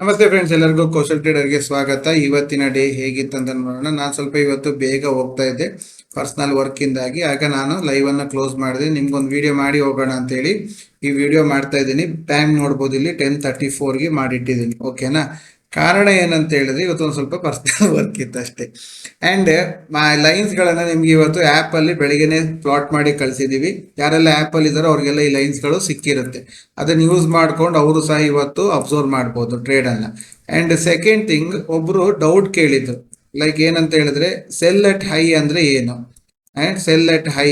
ನಮಸ್ತೆ ಫ್ರೆಂಡ್ಸ್ ಎಲ್ಲರಿಗೂ ಕೌಶಲ್ ಟ್ರೇಡರ್ಗೆ ಸ್ವಾಗತ. ಇವತ್ತಿನ ಡೇ ಹೇಗಿತ್ತು ಅಂತ ನೋಡೋಣ. ನಾನು ಸ್ವಲ್ಪ ಇವತ್ತು ಬೇಗ ಹೋಗ್ತಾ ಇದ್ದೆ ಪರ್ಸನಲ್ ವರ್ಕಿಂದಾಗಿ ಆಗ ನಾನು ಲೈವ್ ಅನ್ನ ಕ್ಲೋಸ್ ಮಾಡಿದೆ. ನಿಮ್ಗೊಂದು ವಿಡಿಯೋ ಮಾಡಿ ಹೋಗೋಣ ಅಂತೇಳಿ ಈ ವಿಡಿಯೋ ಮಾಡ್ತಾ ಇದ್ದೀನಿ. ಟೈಮ್ ನೋಡ್ಬೋದು ಇಲ್ಲಿ ಟೆನ್ ತರ್ಟಿ ಫೋರ್ಗೆ ಮಾಡಿಟ್ಟಿದ್ದೀನಿ. ಓಕೆನಾ ಕಾರಣ ಏನಂತ ಹೇಳಿದ್ರೆ ಇವತ್ತು ಒಂದು ಸ್ವಲ್ಪ ಪರ್ಸನಲ್ ವರ್ಕ್ ಇತ್ತು ಅಷ್ಟೇ. ಆ್ಯಂಡ್ ಲೈನ್ಸ್ಗಳನ್ನು ನಿಮ್ಗೆ ಇವತ್ತು ಆ್ಯಪಲ್ಲಿ ಬೆಳಿಗ್ಗೆನೆ ಪ್ಲಾಟ್ ಮಾಡಿ ಕಳಿಸಿದ್ದೀವಿ ಯಾರೆಲ್ಲ ಆ್ಯಪಲ್ಲಿ ಇದ್ದಾರೋ ಅವ್ರಿಗೆಲ್ಲ ಈ ಲೈನ್ಸ್ಗಳು ಸಿಕ್ಕಿರುತ್ತೆ. ಅದನ್ನು ಯೂಸ್ ಮಾಡ್ಕೊಂಡು ಅವರು ಸಹ ಇವತ್ತು ಅಬ್ಸರ್ವ್ ಮಾಡ್ಬೋದು ಟ್ರೇಡನ್ನು ಆ್ಯಂಡ್ ಸೆಕೆಂಡ್ ಥಿಂಗ್ ಒಬ್ಬರು ಡೌಟ್ ಕೇಳಿದ್ರು ಲೈಕ್ ಏನಂತ ಹೇಳಿದ್ರೆ ಸೆಲ್ ಅಟ್ ಹೈ ಅಂದರೆ ಏನು? ಆ್ಯಂಡ್ ಸೆಲ್ ಅಟ್ ಹೈ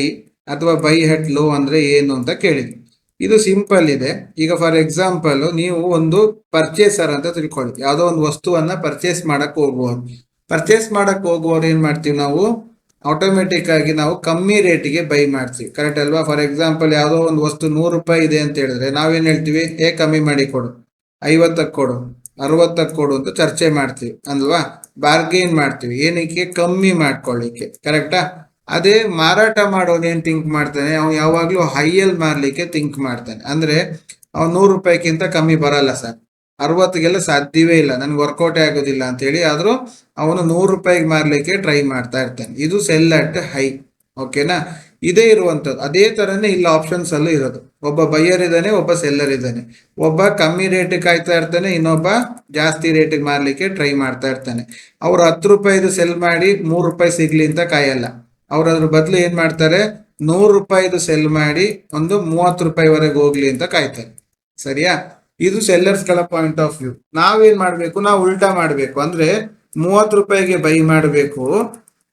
ಅಥವಾ ಬೈ ಹೆಟ್ ಲೋ ಅಂದರೆ ಏನು ಅಂತ ಕೇಳಿದ್ರು ಇದು ಸಿಂಪಲ್ ಇದೆ. ಈಗ ಫಾರ್ ಎಕ್ಸಾಂಪಲ್ ನೀವು ಒಂದು ಪರ್ಚೇಸರ್ ಅಂತ ತಿಳ್ಕೊಳ್ಳಿ ಯಾವುದೋ ಒಂದು ವಸ್ತುವನ್ನ ಪರ್ಚೇಸ್ ಮಾಡಕ್ ಹೋಗುವವರು. ಪರ್ಚೇಸ್ ಮಾಡಕ್ ಹೋಗುವವ್ರು ಏನ್ ಮಾಡ್ತೀವಿ ನಾವು? ಆಟೋಮೆಟಿಕ್ ಆಗಿ ನಾವು ಕಮ್ಮಿ ರೇಟಿಗೆ ಬೈ ಮಾಡ್ತೀವಿ. ಕರೆಕ್ಟ್ ಅಲ್ವಾ? ಫಾರ್ ಎಕ್ಸಾಂಪಲ್ ಯಾವುದೋ ಒಂದು ವಸ್ತು ನೂರು ರೂಪಾಯಿ ಇದೆ ಅಂತ ಹೇಳಿದ್ರೆ ನಾವೇನ್ ಹೇಳ್ತೀವಿ? ಏ, ಕಮ್ಮಿ ಮಾಡಿ ಕೊಡು. ಐವತ್ತಕ್ಕೆ ಕೊಡು. ಅರವತ್ತಕ್ಕೆ ಕೊಡು ಅಂತ ಚರ್ಚೆ ಮಾಡ್ತೀವಿ. ಅಲ್ವಾ? ಬಾರ್ಗೇನ್ ಮಾಡ್ತೀವಿ. ಏನಕ್ಕೆ? ಕಮ್ಮಿ ಮಾಡ್ಕೊಳ್ಳಿಕ್ಕೆ. ಕರೆಕ್ಟಾ ಅದೇ ಮಾರಾಟ ಮಾಡೋನು ಏನು ಥಿಂಕ್ ಮಾಡ್ತಾನೆ? ಅವ್ನು ಯಾವಾಗಲೂ ಹೈಯಲ್ಲಿ ಮಾರಲಿಕ್ಕೆ ಥಿಂಕ್ ಮಾಡ್ತಾನೆ. ಅಂದ್ರೆ ಅವ್ನು ನೂರು ರೂಪಾಯಿಗಿಂತ ಕಮ್ಮಿ ಬರಲ್ಲ ಸರ್. ಅರವತ್ತಿಗೆಲ್ಲ ಸಾಧ್ಯವೇ ಇಲ್ಲ. ನನಗೆ ವರ್ಕೌಟೇ ಆಗೋದಿಲ್ಲ ಅಂತ ಹೇಳಿ ಆದರೂ ಅವನು ನೂರು ರೂಪಾಯಿಗೆ ಮಾರಲಿಕ್ಕೆ ಟ್ರೈ ಮಾಡ್ತಾ ಇರ್ತಾನೆ. ಇದು ಸೆಲ್ ಅಟ್ ಹೈ ಓಕೆನಾ ಇದೇ ಇರುವಂಥದ್ದು. ಅದೇ ತರನೇ ಇಲ್ಲ ಆಪ್ಷನ್ಸ್ ಅಲ್ಲೂ ಇರೋದು. ಒಬ್ಬ ಬೈಯರ್ ಇದ್ದಾನೆ, ಒಬ್ಬ ಸೆಲ್ಲರ್ ಇದ್ದಾನೆ. ಒಬ್ಬ ಕಮ್ಮಿ ರೇಟಿಗೆ ಕಾಯ್ತಾ ಇರ್ತಾನೆ, ಇನ್ನೊಬ್ಬ ಜಾಸ್ತಿ ರೇಟಿಗೆ ಮಾರಲಿಕ್ಕೆ ಟ್ರೈ ಮಾಡ್ತಾ ಇರ್ತಾನೆ. ಅವ್ರು ಹತ್ತು ರೂಪಾಯಿದು ಸೆಲ್ ಮಾಡಿ ಮೂರು ರೂಪಾಯಿ ಸಿಗ್ಲಿ ಅಂತ ಕಾಯಲ್ಲ. ಅವ್ರು ಅದ್ರ ಬದಲು ಏನ್ ಮಾಡ್ತಾರೆ? ನೂರು ರೂಪಾಯಿದು ಸೆಲ್ ಮಾಡಿ ಒಂದು ಮೂವತ್ತು ರೂಪಾಯಿವರೆಗೆ ಹೋಗ್ಲಿ ಅಂತ ಕಾಯ್ತಾರೆ. ಸರಿಯಾ? ಇದು ಸೆಲ್ಲರ್ಸ್ಗಳ ಪಾಯಿಂಟ್ ಆಫ್ ವ್ಯೂ ನಾವೇನ್ ಮಾಡ್ಬೇಕು? ನಾವು ಉಲ್ಟಾ ಮಾಡ್ಬೇಕು. ಅಂದ್ರೆ ಮೂವತ್ತು ರೂಪಾಯಿಗೆ ಬೈ ಮಾಡಬೇಕು.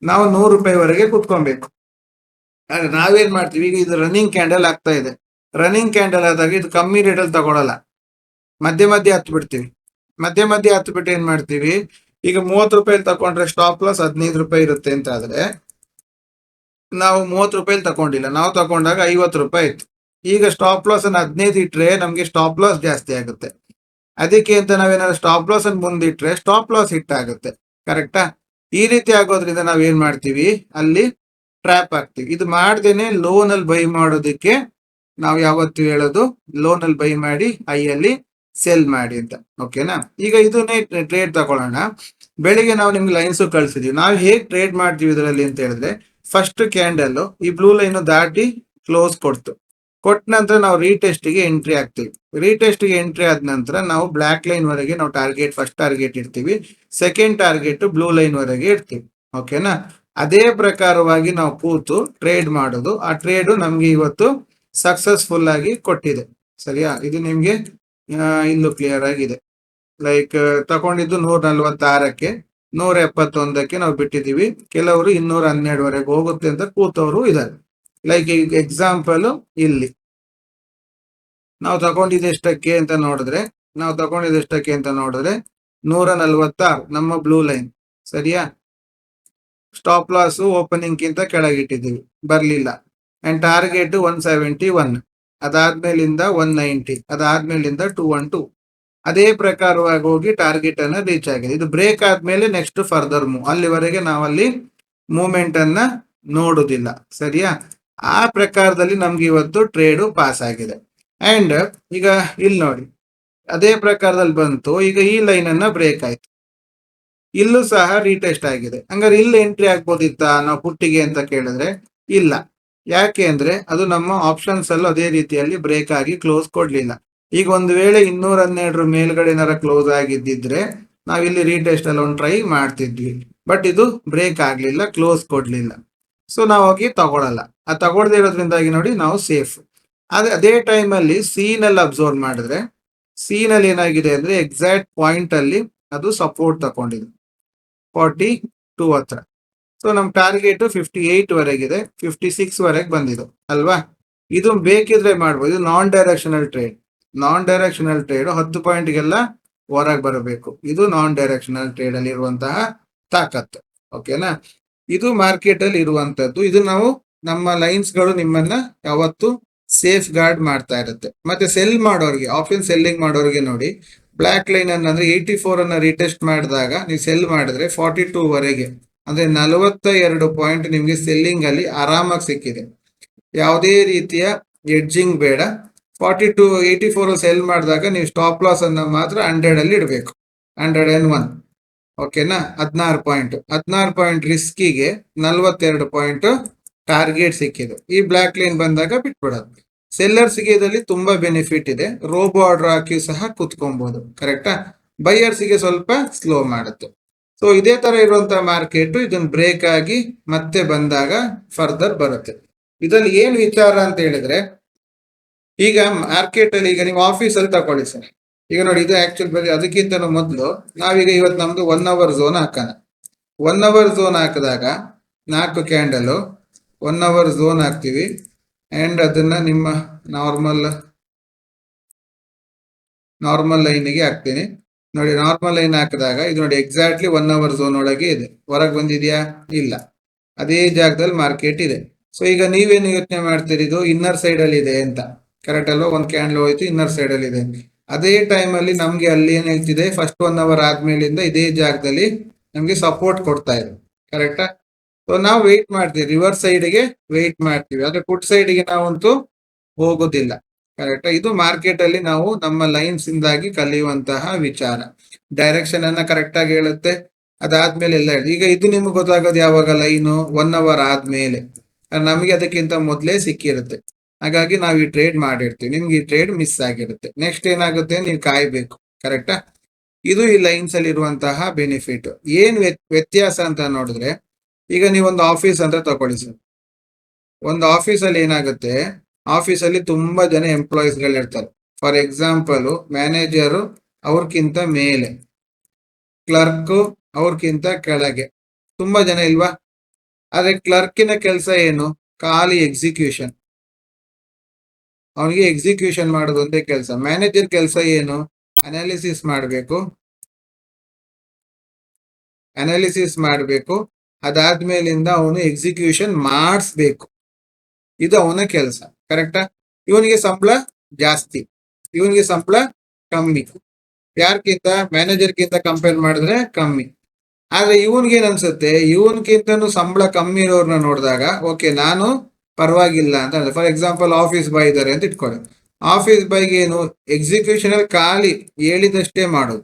ನಾವು ನೂರು ರೂಪಾಯಿವರೆಗೆ ಕುತ್ಕೊಬೇಕು. ಆದ್ರೆ ನಾವೇನ್ ಮಾಡ್ತೀವಿ? ಈಗ ಇದು ರನ್ನಿಂಗ್ ಕ್ಯಾಂಡಲ್ ಆಗ್ತಾ ಇದೆ. ರನ್ನಿಂಗ್ ಕ್ಯಾಂಡಲ್ ಆದಾಗ ಇದು ಕಮ್ಮಿ ರೇಟಲ್ಲಿ ತಗೊಳಲ್ಲ. ಮಧ್ಯೆ ಮಧ್ಯೆ ಹತ್ತು ಬಿಡ್ತೀವಿ ಮಧ್ಯೆ ಮಧ್ಯೆ ಹತ್ತು ಬಿಟ್ಟು ಏನ್ ಮಾಡ್ತೀವಿ? ಈಗ ಮೂವತ್ತು ರೂಪಾಯಿ ತಗೊಂಡ್ರೆ ಸ್ಟಾಪ್ ಲಾಸ್ ಹದಿನೈದು ರೂಪಾಯಿ ಇರುತ್ತೆ ಅಂತ ಆದ್ರೆ ನಾವು ಮೂವತ್ತು ರೂಪಾಯಿ ತಗೊಂಡಿಲ್ಲ ನಾವು ತಗೊಂಡಾಗ ಐವತ್ತು ರೂಪಾಯಿ ಇತ್ತು ಈಗ ಸ್ಟಾಪ್ ಲಾಸ್ ಅನ್ನು ಹದಿನೈದು ಇಟ್ರೆ ನಮಗೆ ಸ್ಟಾಪ್ ಲಾಸ್ ಜಾಸ್ತಿ ಆಗುತ್ತೆ. ಅದಕ್ಕೆ ಅಂತ ನಾವೇನಾದ್ರು ಸ್ಟಾಪ್ ಲಾಸ್ ಅನ್ನು ಮುಂದಿಟ್ರೆ ಸ್ಟಾಪ್ ಲಾಸ್ ಹಿಟ್ ಆಗುತ್ತೆ ಕರೆಕ್ಟಾ ಈ ರೀತಿ ಆಗೋದ್ರಿಂದ ನಾವ್ ಏನ್ ಮಾಡ್ತೀವಿ? ಅಲ್ಲಿ ಟ್ರ್ಯಾಪ್ ಆಗ್ತೀವಿ ಇದು ಮಾಡ್ದೇನೆ ಲೋನ್ ಅಲ್ಲಿ ಬೈ ಮಾಡೋದಕ್ಕೆ ನಾವು ಯಾವತ್ತು ಹೇಳೋದು? ಲೋನ್ ಅಲ್ಲಿ ಬೈ ಮಾಡಿ ಐಯಲ್ಲಿ ಸೆಲ್ ಮಾಡಿ ಅಂತ. ಓಕೆನಾ ಈಗ ಇದನ್ನೇ ಟ್ರೇಡ್ ತಗೊಳ್ಳೋಣ. ಬೆಳಿಗ್ಗೆ ನಾವು ನಿಮ್ಗೆ ಲೈನ್ಸ್ ಕಳ್ಸಿದೀವಿ. ನಾವು ಹೇಗ್ ಟ್ರೇಡ್ ಮಾಡ್ತೀವಿ ಇದರಲ್ಲಿ ಅಂತ ಹೇಳಿದ್ರೆ ಫಸ್ಟ್ ಕ್ಯಾಂಡಲ್ ಈ ಬ್ಲೂ ಲೈನ್ ದಾಟಿ ಕ್ಲೋಸ್ ಕೊಡ್ತು. ಕೊಟ್ಟ ನಂತರ ನಾವು ರೀಟೆಸ್ಟ್ಗೆ ಎಂಟ್ರಿ ಆಗ್ತೀವಿ ರೀಟೆಸ್ಟ್ಗೆ ಎಂಟ್ರಿ ಆದ ನಂತರ ನಾವು ಬ್ಲಾಕ್ ಲೈನ್ ವರೆಗೆ ನಾವು ಟಾರ್ಗೆಟ್ ಫಸ್ಟ್ ಟಾರ್ಗೆಟ್ ಇಡ್ತೀವಿ. ಸೆಕೆಂಡ್ ಟಾರ್ಗೆಟ್ ಬ್ಲೂ ಲೈನ್ ವರೆಗೆ ಇಡ್ತೀವಿ. ಓಕೆನಾ ಅದೇ ಪ್ರಕಾರವಾಗಿ ನಾವು ಕೂತು ಟ್ರೇಡ್ ಮಾಡೋದು. ಆ ಟ್ರೇಡ್ ನಮಗೆ ಇವತ್ತು ಸಕ್ಸಸ್ಫುಲ್ ಆಗಿ ಕೊಟ್ಟಿದೆ. ಸರಿಯಾ? ಇದು ನಿಮಗೆ ಇಲ್ಲೂ ಕ್ಲಿಯರ್ ಆಗಿದೆ. ಲೈಕ್ ತಗೊಂಡಿದ್ದು ನೂರ ನಲ್ವತ್ತಾರಕ್ಕೆ ನೂರ ಎಪ್ಪತ್ತೊಂದಕ್ಕೆ ನಾವು ಬಿಟ್ಟಿದ್ದೀವಿ. ಕೆಲವರು ಇನ್ನೂರ ಹನ್ನೆರಡುವರೆಗೆ ಹೋಗುತ್ತೆ ಅಂತ ಕೂತವರು ಇದ್ದಾರೆ. ಲೈಕ್ ಈಗ ಎಕ್ಸಾಂಪಲ್ ಇಲ್ಲಿ. ನಾವು ತಗೊಂಡಿದ್ದು ಎಷ್ಟಕ್ಕೆ ಅಂತ ನೋಡಿದ್ರೆ, ನಾವು ತಗೊಂಡಿದ್ದು ಎಷ್ಟಕ್ಕೆ ಅಂತ ನೋಡಿದ್ರೆ ನೂರ ನಲ್ವತ್ತಾರು ನಮ್ಮ ಬ್ಲೂ ಲೈನ್ ಸರಿಯಾ? ಸ್ಟಾಪ್ ಲಾಸ್ ಓಪನಿಂಗ್ ಗಿಂತ ಕೆಳಗಿಟ್ಟಿದ್ದೀವಿ. ಬರ್ಲಿಲ್ಲ. And target one seventy one ಅದಾದ್ಮೇಲಿಂದ one ninety ಅದಾದ್ಮೇಲಿಂದ ಟೂ ಒನ್ ಟೂ ಅದೇ ಪ್ರಕಾರವಾಗಿ ಹೋಗಿ ಟಾರ್ಗೆಟ್ ಅನ್ನ ರೀಚ್ ಆಗಿದೆ. ಇದು ಬ್ರೇಕ್ ಆದ್ಮೇಲೆ ನೆಕ್ಸ್ಟ್ ಫರ್ದರ್ ಮೂವ್ ಅಲ್ಲಿವರೆಗೆ ನಾವಲ್ಲಿ ಮೂವ್ಮೆಂಟ್ ಅನ್ನ ನೋಡುದಿಲ್ಲ. ಸರಿಯಾ? ಆ ಪ್ರಕಾರದಲ್ಲಿ ನಮ್ಗೆ ಇವತ್ತು ಟ್ರೇಡು ಪಾಸ್ ಆಗಿದೆ. ಅಂಡ್ ಈಗ ಇಲ್ಲಿ ನೋಡಿ. ಅದೇ ಪ್ರಕಾರದಲ್ಲಿ ಬಂತು. ಈಗ ಈ ಲೈನ್ ಅನ್ನ ಬ್ರೇಕ್ ಆಯ್ತು. ಇಲ್ಲೂ ಸಹ ರೀಟೆಸ್ಟ್ ಆಗಿದೆ. ಹಂಗಾರೆ ಇಲ್ಲಿ ಎಂಟ್ರಿ ಆಗ್ಬೋದಿತ್ತಾ? ನಾವು ಪುಟ್ಟಿಗೆ ಅಂತ ಕೇಳಿದ್ರೆ ಇಲ್ಲ. ಯಾಕೆ ಅಂದ್ರೆ ಅದು ನಮ್ಮ ಆಪ್ಷನ್ಸ್ ಅಲ್ಲೂ ಅದೇ ರೀತಿಯಲ್ಲಿ ಬ್ರೇಕ್ ಆಗಿ ಕ್ಲೋಸ್ ಕೊಡ್ಲಿಲ್ಲ. ಈಗ ಒಂದು ವೇಳೆ ಇನ್ನೂರ ಹನ್ನೆರಡರ ಮೇಲ್ಗಡೆ ಏನಾರ ಕ್ಲೋಸ್ ಆಗಿದ್ದಿದ್ರೆ ನಾವಿಲ್ಲಿ ರೀಟೆಸ್ಟ್ ಅಲ್ಲಿ ಒಂದು ಟ್ರೈ ಮಾಡ್ತಿದ್ವಿ. ಬಟ್ ಇದು ಬ್ರೇಕ್ ಆಗ್ಲಿಲ್ಲ ಕ್ಲೋಸ್ ಕೊಡ್ಲಿಲ್ಲ. ಸೊ ನಾವು ಹೋಗಿ ತಗೊಳಲ್ಲ. ಆ ತಗೊಳ್ದೇ ಇರೋದ್ರಿಂದಾಗಿ ನೋಡಿ ನಾವು ಸೇಫ್ ಅದೇ ಅದೇ ಟೈಮಲ್ಲಿ ಸೀನಲ್ಲಿ ಅಬ್ಸರ್ವ್ ಮಾಡಿದ್ರೆ ಸೀನಲ್ಲಿ ಏನಾಗಿದೆ ಅಂದ್ರೆ ಎಕ್ಸಾಕ್ಟ್ ಪಾಯಿಂಟ್ ಅಲ್ಲಿ ಅದು ಸಪೋರ್ಟ್ ತಗೊಂಡಿದೆ ಫಾರ್ಟಿ ಟೂ ಹತ್ರ. ಸೊ ನಮ್ ಟಾರ್ಗೆಟ್ ಫಿಫ್ಟಿ ಏಟ್ ವರೆಗಿದೆ ಫಿಫ್ಟಿ ಸಿಕ್ಸ್ ವರೆಗೆ ಬಂದಿದ್ದು, ಅಲ್ವಾ? ಇದು ಬೇಕಿದ್ರೆ ಮಾಡ್ಬೋದು, ಇದು non directional trade non directional trade ಹತ್ತು ಪಾಯಿಂಟ್ಗೆಲ್ಲ ಹೊರಗೆ ಬರಬೇಕು. ಇದು ನಾನ್ ಡೈರೆಕ್ಷನಲ್ ಟ್ರೇಡ್ ಅಲ್ಲಿ ಇರುವಂತಹ ತಾಕತ್ತು. ಓಕೆನಾ ಇದು ಮಾರ್ಕೆಟ್ ಅಲ್ಲಿ ಇರುವಂತದ್ದು. ಇದು ನಾವು ನಮ್ಮ ಲೈನ್ಸ್ಗಳು ನಿಮ್ಮನ್ನ ಯಾವತ್ತು ಸೇಫ್ ಗಾರ್ಡ್ ಮಾಡ್ತಾ ಇರುತ್ತೆ. ಮತ್ತೆ ಸೆಲ್ ಮಾಡೋರಿಗೆ ಆಪ್ಷನ್ ಸೆಲ್ಲಿಂಗ್ ಮಾಡೋರಿಗೆ ನೋಡಿ ಬ್ಲಾಕ್ ಲೈನ್ ಅನ್ನ ಅಂದ್ರೆ ಏಯ್ಟಿ ಫೋರ್ ಅನ್ನ ರಿಟೆಸ್ಟ್ ಮಾಡಿದಾಗ ನೀವು ಸೆಲ್ ಮಾಡಿದ್ರೆ ಫಾರ್ಟಿ ಟೂ ವರೆಗೆ, ಅಂದ್ರೆ ನಲವತ್ತ ಎರಡು ಪಾಯಿಂಟ್ ನಿಮ್ಗೆ ಸೆಲ್ಲಿಂಗ್ ಅಲ್ಲಿ ಆರಾಮಾಗಿ ಸಿಕ್ಕಿದೆ. ಯಾವುದೇ ರೀತಿಯ ಎಡ್ಜಿಂಗ್ ಬೇಡ. Forty two eighty four sell ಮಾಡಿದಾಗ ನೀವು ಸ್ಟಾಪ್ ಲಾಸ್ ಅನ್ನ ಮಾತ್ರ ಹಂಡ್ರೆಡ್ ಅಲ್ಲಿ ಇಡಬೇಕು. ಹಂಡ್ರೆಡ್ ಅಂಡ್ ಒನ್ ಓಕೆನಾ ಹದಿನಾರು ಪಾಯಿಂಟ್ ಹದಿನಾರು ಪಾಯಿಂಟ್ ರಿಸ್ಕಿಗೆ ನಲ್ವತ್ತೆರಡು ಪಾಯಿಂಟ್ ಟಾರ್ಗೆಟ್ ಸಿಕ್ಕಿದೆ. ಈ ಬ್ಲಾಕ್ ಲೈನ್ ಬಂದಾಗ ಬಿಟ್ಬಿಡೋದು. ಸೆಲ್ಲರ್ಸ್ಗೆ ಇದರಲ್ಲಿ ತುಂಬಾ ಬೆನಿಫಿಟ್ ಇದೆ. ರೋಬೋ ಆರ್ಡರ್ ಹಾಕಿ ಸಹ ಕುತ್ಕೊಬಹುದು ಕರೆಕ್ಟಾ ಬೈಯರ್ಸ್ಗೆ ಸ್ವಲ್ಪ ಸ್ಲೋ ಮಾಡುತ್ತೆ. ಸೊ ಇದೇ ತರ ಇರುವಂತಹ ಮಾರ್ಕೆಟ್ ಇದನ್ನ ಬ್ರೇಕ್ ಆಗಿ ಮತ್ತೆ ಬಂದಾಗ ಫರ್ದರ್ ಬರುತ್ತೆ. ಇದ್ರಲ್ಲಿ ಏನ್ ವಿಚಾರ ಅಂತ ಹೇಳಿದ್ರೆ ಈಗ ಮಾರ್ಕೆಟ್ ಅಲ್ಲಿ ಈಗ ನೀವು ಆಫೀಸ್ ಅಲ್ಲಿ ತಗೊಳ್ಳಿ ಸರ್ ಈಗ ನೋಡಿ, ಇದು ಆಕ್ಚುಲ್ ಬೆಲಿ ಅದಕ್ಕಿಂತ ಮೊದಲು ನಾವೀಗ ಇವತ್ತು ನಮ್ದು ಒನ್ ಅವರ್ ಝೋನ್ ಹಾಕೋಣ. ಒನ್ ಅವರ್ ಝೋನ್ ಹಾಕಿದಾಗ ನಾಲ್ಕು ಕ್ಯಾಂಡಲ್ ಒನ್ ಅವರ್ ಝೋನ್ ಹಾಕ್ತೀವಿ. ಅಂಡ್ ಅದನ್ನ ನಿಮ್ಮ ನಾರ್ಮಲ್ ನಾರ್ಮಲ್ ಲೈನಿಗೆ ಹಾಕ್ತೀನಿ. ನೋಡಿ ನಾರ್ಮಲ್ ಲೈನ್ ಹಾಕಿದಾಗ ಇದು ನೋಡಿ ಎಕ್ಸಾಕ್ಟ್ಲಿ ಒನ್ ಅವರ್ ಝೋನ್ ಒಳಗೆ ಇದೆ. ಹೊರಗೆ ಬಂದಿದೆಯಾ? ಇಲ್ಲ. ಅದೇ ಜಾಗದಲ್ಲಿ ಮಾರ್ಕೆಟ್ ಇದೆ. ಸೊ ಈಗ ನೀವೇನು ಯೋಚನೆ ಮಾಡ್ತೀರಿ? ಇದು ಇನ್ನರ್ ಸೈಡ್ ಅಲ್ಲಿ ಇದೆ ಅಂತ. ಕರೆಕ್ಟ್ ಅಲ್ವಾ ಒಂದ್ ಕ್ಯಾಂಡಲ್ ಹೋಯ್ತು ಇನ್ನರ್ ಸೈಡ್ ಅಲ್ಲಿ ಇದೆ. ಅದೇ ಟೈಮ್ ಅಲ್ಲಿ ನಮ್ಗೆ ಅಲ್ಲಿ ಏನ್ ಹೇಳ್ತಿದೆ ಫಸ್ಟ್ ಒನ್ ಅವರ್ ಆದ್ಮೇಲಿಂದ ಇದೇ ಜಾಗದಲ್ಲಿ ನಮ್ಗೆ ಸಪೋರ್ಟ್ ಕೊಡ್ತಾ ಇದೆ. ಕರೆಕ್ಟಾ ಸೊ ನಾವು ವೆಯ್ಟ್ ಮಾಡ್ತೀವಿ ರಿವರ್ಸ್ ಸೈಡ್ಗೆ ವೆಯ್ಟ್ ಮಾಡ್ತೀವಿ. ಆದ್ರೆ ಫುಡ್ ಸೈಡ್ಗೆ ನಾವಂತೂ ಹೋಗೋದಿಲ್ಲ. ಕರೆಕ್ಟ್ ಇದು ಮಾರ್ಕೆಟ್ ಅಲ್ಲಿ ನಾವು ನಮ್ಮ ಲೈನ್ಸ್ ಇಂದಾಗಿ ಕಲಿಯುವಂತಹ ವಿಚಾರ. ಡೈರೆಕ್ಷನ್ ಅನ್ನ ಕರೆಕ್ಟ್ ಆಗಿ ಹೇಳುತ್ತೆ. ಅದಾದ್ಮೇಲೆ ಎಲ್ಲ ಈಗ ಇದು ನಿಮ್ಗೆ ಗೊತ್ತಾಗೋದು ಯಾವಾಗ ಲೈನು ಒನ್ ಅವರ್ ಆದ್ಮೇಲೆ. ನಮಗೆ ಅದಕ್ಕಿಂತ ಮೊದಲೇ ಸಿಕ್ಕಿರುತ್ತೆ. ಹಾಗಾಗಿ ನಾವು ಈ ಟ್ರೇಡ್ ಮಾಡಿರ್ತೀವಿ. ನಿಮ್ಗೆ ಈ ಟ್ರೇಡ್ ಮಿಸ್ ಆಗಿರುತ್ತೆ. ನೆಕ್ಸ್ಟ್ ಏನಾಗುತ್ತೆ? ನೀವು ಕಾಯ್ಬೇಕು. ಕರೆಕ್ಟಾ ಇದು ಈ ಲೈನ್ಸ್ ಅಲ್ಲಿ ಇರುವಂತಹ ಬೆನಿಫಿಟ್ ಏನ್ ವ್ಯತ್- ವ್ಯತ್ಯಾಸ ಅಂತ ನೋಡಿದ್ರೆ, ಈಗ ನೀವೊಂದು ಆಫೀಸ್ ಅಂತ ತಗೊಳ್ಳಿ ಸರ್. ಒಂದು ಆಫೀಸ್ ಅಲ್ಲಿ ಏನಾಗುತ್ತೆ? ಆಫೀಸ್ ಅಲ್ಲಿ ತುಂಬಾ ಜನ ಎಂಪ್ಲಾಯೀಸ್ಗಳು ಇರ್ತಾರೆ ಫಾರ್ ಎಕ್ಸಾಂಪಲ್ ಮ್ಯಾನೇಜರ್ ಅವ್ರಕ್ಕಿಂತ ಮೇಲೆ ಕ್ಲರ್ಕ್ ಅವ್ರಕ್ಕಿಂತ ಕೆಳಗೆ. ತುಂಬಾ ಜನ ಇಲ್ವಾ? ಆದ್ರೆ ಕ್ಲರ್ಕಿನ ಕೆಲಸ ಏನು? ಖಾಲಿ ಎಕ್ಸಿಕ್ಯೂಷನ್ ಅವನಿಗೆ ಎಕ್ಸಿಕ್ಯೂಷನ್ ಮಾಡೋದು ಒಂದೇ ಕೆಲಸ. ಮ್ಯಾನೇಜರ್ ಕೆಲಸ ಏನು? ಅನಾಲಿಸಿಸ್ ಮಾಡಬೇಕು. ಅನಾಲಿಸಿಸ್ ಮಾಡಬೇಕು. ಅದಾದ್ಮೇಲಿಂದ ಅವನು ಎಕ್ಸಿಕ್ಯೂಷನ್ ಮಾಡಿಸ್ಬೇಕು. ಇದು ಅವನ ಕೆಲಸ. ಕರೆಕ್ಟಾ ಇವನಿಗೆ ಸಂಬಳ ಜಾಸ್ತಿ. ಇವನಿಗೆ ಸಂಬಳ ಕಮ್ಮಿ. ಯಾರ್ಕಿಂತ? ಮ್ಯಾನೇಜರ್ಗಿಂತ ಕಂಪೇರ್ ಮಾಡಿದ್ರೆ ಕಮ್ಮಿ. ಆದ್ರೆ ಇವನ್ಗೆ ಏನ್ ಅನ್ಸುತ್ತೆ? ಇವನ್ಕಿಂತನೂ ಸಂಬಳ ಕಮ್ಮಿ ಇರೋರ್ನ ನೋಡಿದಾಗ ಓಕೆ ನಾನು ಪರವಾಗಿಲ್ಲ ಅಂತ ಫಾರ್ ಎಕ್ಸಾಂಪಲ್ ಆಫೀಸ್ ಬಾಯ್ ಇದ್ದಾರೆ ಅಂತ ಇಟ್ಕೊಳ್ಳಿ. ಆಫೀಸ್ ಬಾಯ್ಗೆ ಏನು? ಎಕ್ಸಿಕ್ಯೂಷನ್ ಅಲ್ಲಿ ಖಾಲಿ ಹೇಳಿದಷ್ಟೇ ಮಾಡೋದು.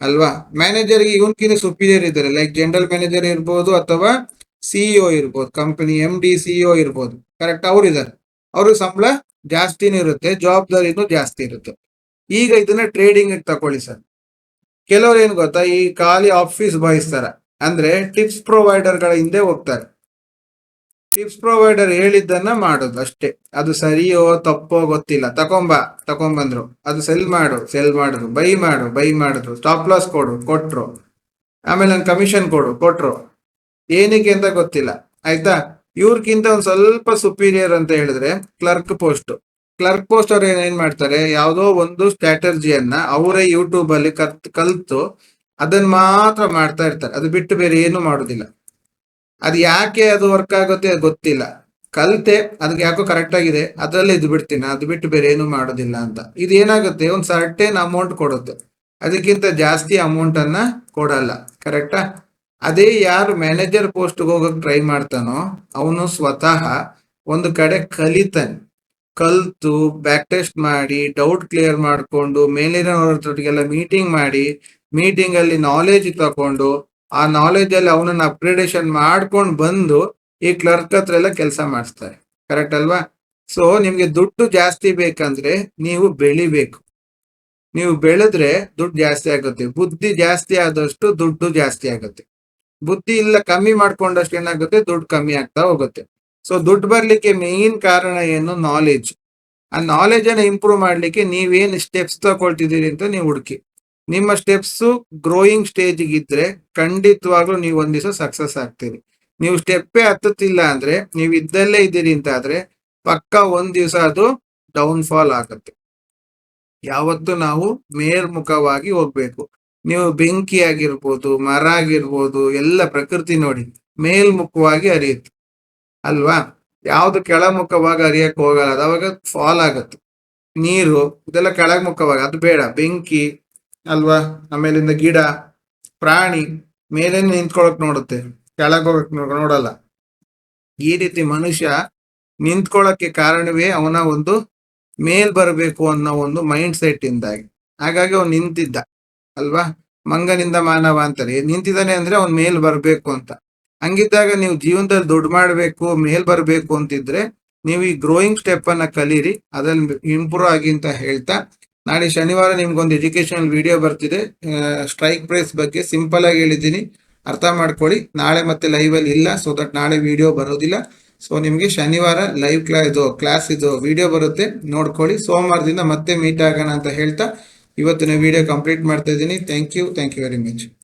ಅಲ್ವಾ? ಮ್ಯಾನೇಜರ್ಗೆ ಇವನ್ಕಿಂತ ಸುಪೀರಿಯರ್ ಇದ್ದಾರೆ. ಲೈಕ್ ಜನರಲ್ ಮ್ಯಾನೇಜರ್ ಇರ್ಬೋದು ಅಥವಾ ಸಿಇಒ ಇರ್ಬೋದು. ಕಂಪನಿ ಎಂ ಡಿ ಸಿಇಒ ಇರ್ಬೋದು. ಕರೆಕ್ಟ್ ಅವ್ರು ಇದ್ದಾರೆ. ಅವ್ರಿಗೆ ಸಂಬಳ ಜಾಸ್ತಿನೂ ಇರುತ್ತೆ. ಜವಾಬ್ದಾರಿನೂ ಜಾಸ್ತಿ ಇರುತ್ತೆ. ಈಗ ಇದನ್ನ ಟ್ರೇಡಿಂಗ್ ತಕೊಳ್ಳಿ ಸರ್. ಕೆಲವ್ರು ಏನ್ ಗೊತ್ತಾ? ಈ ಖಾಲಿ ಆಫೀಸ್ ಬಾಯ್ಸ್ ಅಂದ್ರೆ ಟಿಪ್ಸ್ ಪ್ರೊವೈಡರ್ಗಳ ಹಿಂದೆ ಹೋಗ್ತಾರೆ. ಟಿಪ್ಸ್ ಪ್ರೊವೈಡರ್ ಹೇಳಿದ್ದನ್ನ ಮಾಡೋದು ಅಷ್ಟೇ. ಅದು ಸರಿಯೋ ತಪ್ಪೋ ಗೊತ್ತಿಲ್ಲ. ತಕೊಂಬ, ತಕೊಂಬಂದ್ರು. ಅದು ಸೆಲ್ ಮಾಡು ಸೆಲ್ ಮಾಡಿದ್ರು ಬೈ ಮಾಡು ಬೈ ಮಾಡಿದ್ರು ಸ್ಟಾಪ್ ಲಾಸ್ ಕೊಡು, ಕೊಟ್ರು. ಆಮೇಲೆ ನನ್ ಕಮಿಷನ್ ಕೊಡು, ಕೊಟ್ರು. ಏನಕ್ಕೆ ಅಂತ ಗೊತ್ತಿಲ್ಲ. ಆಯ್ತಾ? ಇವ್ರಕ್ಕಿಂತ ಒಂದ್ ಸ್ವಲ್ಪ ಸುಪೀರಿಯರ್ ಅಂತ ಹೇಳಿದ್ರೆ ಕ್ಲರ್ಕ್ ಪೋಸ್ಟ್ ಕ್ಲರ್ಕ್ ಪೋಸ್ಟ್ ಅವ್ರು ಏನ್ ಮಾಡ್ತಾರೆ? ಯಾವುದೋ ಒಂದು ಸ್ಟ್ರಾಟರ್ಜಿಯನ್ನ ಅವರೇ ಯೂಟ್ಯೂಬ್ ಅಲ್ಲಿ ಕಲ್ತು ಅದನ್ನ ಮಾತ್ರ ಮಾಡ್ತಾ ಇರ್ತಾರೆ. ಅದು ಬಿಟ್ಟು ಬೇರೆ ಏನು ಮಾಡೋದಿಲ್ಲ. ಅದು ಯಾಕೆ ಅದು ವರ್ಕ್ ಆಗುತ್ತೆ ಗೊತ್ತಿಲ್ಲ. ಕಲಿತೆ, ಅದಕ್ಕೆ ಯಾಕೋ ಕರೆಕ್ಟ್ ಆಗಿದೆ, ಅದರಲ್ಲೇ ಇದು ಬಿಡ್ತೀನಿ, ಅದು ಬಿಟ್ಟು ಬೇರೆ ಏನು ಮಾಡೋದಿಲ್ಲ ಅಂತ. ಇದು ಏನಾಗುತ್ತೆ, ಒಂದು ಸರ್ಟೇನ್ ಅಮೌಂಟ್ ಕೊಡುತ್ತೆ. ಅದಕ್ಕಿಂತ ಜಾಸ್ತಿ ಅಮೌಂಟ್ ಅನ್ನ ಕೊಡಲ್ಲ ಕರೆಕ್ಟಾ ಅದೇ ಯಾರು ಮ್ಯಾನೇಜರ್ ಪೋಸ್ಟ್ ಹೋಗಕ್ ಟ್ರೈ ಮಾಡ್ತಾನೋ, ಅವನು ಸ್ವತಃ ಒಂದು ಕಡೆ ಕಲಿತಾನೆ. ಕಲ್ತು ಬ್ಯಾಕ್ ಟೆಸ್ಟ್ ಮಾಡಿ ಡೌಟ್ ಕ್ಲಿಯರ್ ಮಾಡಿಕೊಂಡು ಮೇಲಿನವರೊಟ್ಟಿಗೆಲ್ಲ ಮೀಟಿಂಗ್ ಮಾಡಿ ಮೀಟಿಂಗ್ ಅಲ್ಲಿ ನಾಲೆಜ್ ತಕೊಂಡು ಆ ನಾಲೆಜ್ ಅಲ್ಲಿ ಅವನನ್ನ ಅಪ್ಗ್ರೇಡೇಷನ್ ಮಾಡ್ಕೊಂಡು ಬಂದು ಈ ಕ್ಲರ್ಕ್ ಹತ್ರ ಎಲ್ಲ ಕೆಲಸ ಮಾಡಿಸ್ತಾರೆ. ಕರೆಕ್ಟ್ ಅಲ್ವಾ? ಸೊ ನಿಮ್ಗೆ ದುಡ್ಡು ಜಾಸ್ತಿ ಬೇಕಂದ್ರೆ ನೀವು ಬೆಳಿಬೇಕು. ನೀವು ಬೆಳೆದ್ರೆ ದುಡ್ಡು ಜಾಸ್ತಿ ಆಗುತ್ತೆ. ಬುದ್ಧಿ ಜಾಸ್ತಿ ಆದಷ್ಟು ದುಡ್ಡು ಜಾಸ್ತಿ ಆಗುತ್ತೆ. ಬುದ್ಧಿ ಇಲ್ಲ, ಕಮ್ಮಿ ಮಾಡ್ಕೊಂಡಷ್ಟು ಏನಾಗುತ್ತೆ? ದುಡ್ಡು ಕಮ್ಮಿ ಆಗ್ತಾ ಹೋಗುತ್ತೆ. ಸೊ ದುಡ್ಡು ಬರ್ಲಿಕ್ಕೆ ಮೇನ್ ಕಾರಣ ಏನು? ನಾಲೆಜ್ ಆ ನಾಲೆಜ್ ಅನ್ನ ಇಂಪ್ರೂವ್ ಮಾಡ್ಲಿಕ್ಕೆ ನೀವೇನ್ ಸ್ಟೆಪ್ಸ್ ತಗೊಳ್ತಿದ್ದೀರಿ ಅಂತ ನೀವು ಹುಡುಕಿ. ನಿಮ್ಮ ಸ್ಟೆಪ್ಸ್ ಗ್ರೋಯಿಂಗ್ ಸ್ಟೇಜ್ ಇದ್ರೆ ಖಂಡಿತವಾಗ್ಲೂ ನೀವು ಒಂದ್ ದಿವಸ ಸಕ್ಸಸ್ ಆಗ್ತೀರಿ. ನೀವು ಸ್ಟೆಪ್ಪೇ ಹತ್ತುತ್ತಿಲ್ಲ ಅಂದ್ರೆ, ನೀವು ಇದ್ದಲ್ಲೇ ಇದ್ದೀರಿ ಅಂತ ಆದ್ರೆ, ಪಕ್ಕ ಒಂದ್ ದಿವಸ ಅದು ಡೌನ್ ಫಾಲ್ ಆಗುತ್ತೆ. ಯಾವತ್ತು ನಾವು ಮೇಲ್ಮುಖವಾಗಿ ಹೋಗ್ಬೇಕು. ನೀವು ಬೆಂಕಿ ಆಗಿರ್ಬೋದು ಮರ ಆಗಿರ್ಬೋದು, ಎಲ್ಲ ಪ್ರಕೃತಿ ನೋಡಿ, ಮೇಲ್ಮುಖವಾಗಿ ಹರಿಯುತ್ತೆ. ಅಲ್ವಾ? ಯಾವ್ದು ಕೆಳಮುಖವಾಗಿ ಹರಿಯಕ್ಕೆ ಹೋಗಲ್ಲ ಅವಾಗ ಫಾಲ್ ಆಗುತ್ತೆ. ನೀರು ಇದೆಲ್ಲ ಕೆಳಮುಖವಾಗಿ, ಅದು ಬೇಡ. ಬೆಂಕಿ ಅಲ್ವಾ? ಆಮೇಲಿಂದ ಗಿಡ, ಪ್ರಾಣಿ ಮೇಲೆ ನಿಂತ್ಕೊಳಕ್ ನೋಡುತ್ತೆ. ಕೆಳಗ್ ಹೋಗಕ್ ನೋಡಲ್ಲ. ಈ ರೀತಿ ಮನುಷ್ಯ ನಿಂತ್ಕೊಳಕ್ಕೆ ಕಾರಣವೇ ಅವನ ಒಂದು ಮೇಲ್ ಬರಬೇಕು ಅನ್ನೋ ಒಂದು ಮೈಂಡ್ ಸೆಟ್ ಇಂದಾಗಿ. ಹಾಗಾಗಿ ಅವನು ನಿಂತಿದ್ದ, ಅಲ್ವಾ? ಮಂಗನಿಂದ ಮಾನವ ಅಂತಾರೆ. ನಿಂತಿದ್ದಾನೆ ಅಂದ್ರೆ ಅವ್ನ್ ಮೇಲ್ ಬರ್ಬೇಕು ಅಂತ. ಹಂಗಿದ್ದಾಗ ನೀವು ಜೀವನದಲ್ಲಿ ದುಡ್ಡು ಮಾಡ್ಬೇಕು, ಮೇಲ್ ಬರ್ಬೇಕು ಅಂತಿದ್ರೆ ನೀವು ಈ ಗ್ರೋಯಿಂಗ್ ಸ್ಟೆಪ್ ಅನ್ನ ಕಲೀರಿ, ಅದ್ರಲ್ಲಿ ಇಂಪ್ರೂವ್ ಆಗಿ ಅಂತ ಹೇಳ್ತಾ ನಾಳೆ ಶನಿವಾರ ನಿಮ್ಗೊಂದು ಎಜುಕೇಶನಲ್ ವಿಡಿಯೋ ಬರ್ತಿದೆ. ಸ್ಟ್ರೈಕ್ ಪ್ರೈಸ್ ಬಗ್ಗೆ ಸಿಂಪಲ್ ಆಗಿ ಹೇಳಿದ್ದೀನಿ. ಅರ್ಥ ಮಾಡ್ಕೊಳ್ಳಿ. ನಾಳೆ ಮತ್ತೆ ಲೈವ್ ಅಲ್ಲಿ ಇಲ್ಲ ಸೊ ದಟ್ ನಾಳೆ ವಿಡಿಯೋ ಬರೋದಿಲ್ಲ. ಸೊ ನಿಮಗೆ ಶನಿವಾರ ಲೈವ್ ಕ್ಲಾ ಇದು ಕ್ಲಾಸ್ ಇದು ವಿಡಿಯೋ ಬರುತ್ತೆ. ನೋಡ್ಕೊಳ್ಳಿ. ಸೋಮವಾರದಿಂದ ಮತ್ತೆ ಮೀಟ್ ಆಗೋಣ ಅಂತ ಹೇಳ್ತಾ ಇವತ್ತಿನ ವಿಡಿಯೋ ಕಂಪ್ಲೀಟ್ ಮಾಡ್ತಾ ಇದ್ದೀನಿ. Thank you thank you very much